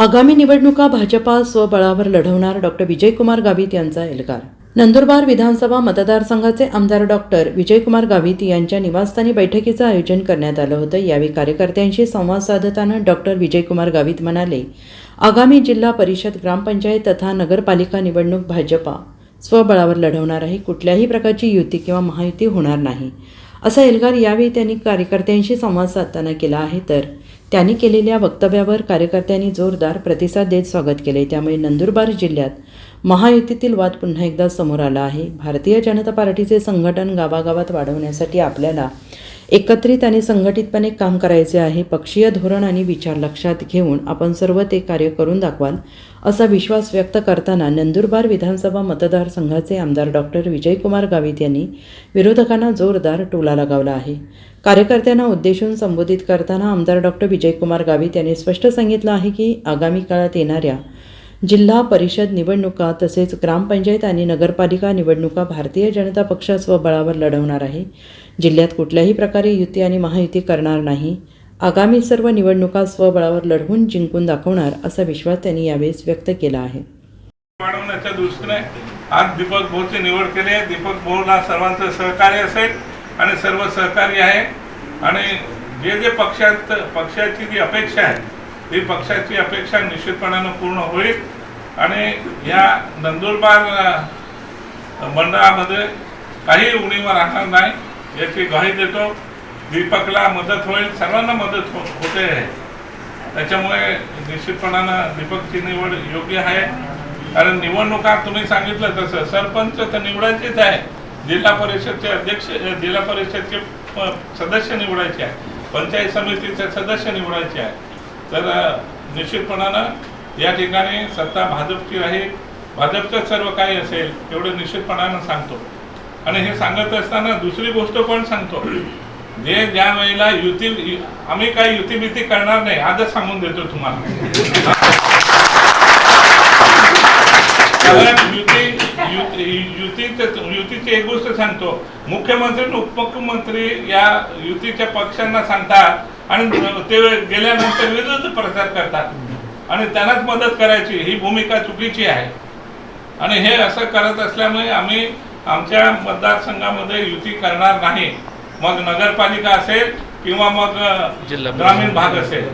आगामी निवडणुका भाजपा स्वबळावर लढवणार डॉक्टर विजयकुमार गावित यांचा एल्गार. नंदुरबार विधानसभा मतदारसंघाचे आमदार डॉक्टर विजयकुमार गावित यांच्या निवासस्थानी बैठकीचं आयोजन करण्यात आलं होतं. यावेळी कार्यकर्त्यांशी संवाद साधताना डॉक्टर विजयकुमार गावित म्हणाले आगामी जिल्हा परिषद ग्रामपंचायत तथा नगरपालिका निवडणूक भाजपा स्वबळावर लढवणार आहे. कुठल्याही प्रकारची युती किंवा महायुती होणार नाही. असा एल्गार यावेळी त्यांनी कार्यकर्त्यांशी संवाद साधताना केला आहे. तर त्यांनी केलेल्या वक्तव्यावर कार्यकर्त्यांनी जोरदार प्रतिसाद देत स्वागत केले. त्यामुळे नंदुरबार जिल्ह्यात महायुतीतील वाद पुन्हा एकदा समोर आला आहे. भारतीय जनता पार्टीचे संघटन गावागावात वाढवण्यासाठी आपल्याला एकत्रित आणि संघटितपणे काम करायचे आहे पक्षीय धोरण आणि विचार लक्षात घेऊन आपण सर्व ते कार्य करून दाखवाल असा विश्वास व्यक्त करताना नंदुरबार विधानसभा मतदारसंघाचे आमदार डॉक्टर विजयकुमार गावित यांनी विरोधकांना जोरदार टोला लगावला आहे. कार्यकर्त्यांना उद्देशून संबोधित करताना आमदार डॉक्टर विजयकुमार गावित यांनी स्पष्ट सांगितलं आहे की आगामी काळात येणाऱ्या जिल्हा परिषद निवडणुका तसेच ग्रामपंचायत आणि नगरपालिका निवडणुका भारतीय जनता पक्ष स्वबळावर लढवणार आहे. जिल्ह्यात कुठल्याही प्रकारे युती आणि महायुती करणार नाही. आगामी सर्व निवडणुका स्वबळावर लढवून जिंकून दाखवणार असा विश्वास त्यांनी यावेळेस व्यक्त केला आहे. वाढवण्याच्या दृष्टीने आज दीपक भाऊची निवड केली आहे. दीपक भाऊला सर्वांचं सहकार्य असेल आणि सर्व सहकार्य आहे. आणि जे जे पक्षात पक्षाची जी अपेक्षा आहे ही पक्षाची अपेक्षा निश्चितपणानं पूर्ण होईल. आणि या नंदुरबार मंडळामध्ये काही उणीवा राहणार नाही याची ग्वाही देतो. दीपकला मदत होईल सर्वांना मदत हो होते. आहे त्याच्यामुळे निश्चितपणानं दीपकची निवड योग्य आहे. कारण निवडणुका तुम्ही सांगितलं तसं सरपंच तर निवडायचेच आहे. जिल्हा परिषदचे अध्यक्ष जिल्हा परिषदचे सदस्य निवडायचे आहे. पंचायत समितीचे सदस्य निवडायचे आहे. तर निश्चितपणानं या ठिकाणी सत्ता भाजपची आहे. भाजपचं सर्व काही असेल एवढं निश्चितपणानं सांगतो. आणि हे सांगत असताना दुसरी गोष्ट पण सांगतो. जे ज्या वेळेला युती आम्ही काही युती बिती करणार नाही आजच सांगून देतो तुम्हाला. कारण युती युती युतीचं युतीची एक गोष्ट सांगतो. मुख्यमंत्री आणि उपमुख्यमंत्री या युतीच्या पक्षांना सांगतात आणि ते गेल्यानंतर विरोध प्रचार करतात. आणि त्यांनाच मदत करायची ही भूमिका चुकीची आहे. आणि हे असं करत असल्यामुळे आम्ही आमच्या मतदारसंघामध्ये युती करणार नाही. मग नगरपालिका असेल किंवा मग ग्रामीण भाग असेल.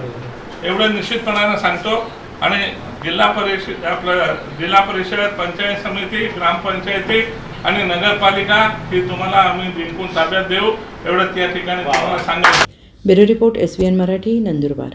एवढं निश्चितपणानं सांगतो. आणि जिल्हा परिषद आपलं जिल्हा परिषद पंचायत समिती ग्रामपंचायती आणि नगरपालिका ही तुम्हाला आम्ही जिंकून ताब्यात देऊ. एवढं त्या ठिकाणी तुम्हाला सांगायचं bureau report S V N Marathi Nandurbar.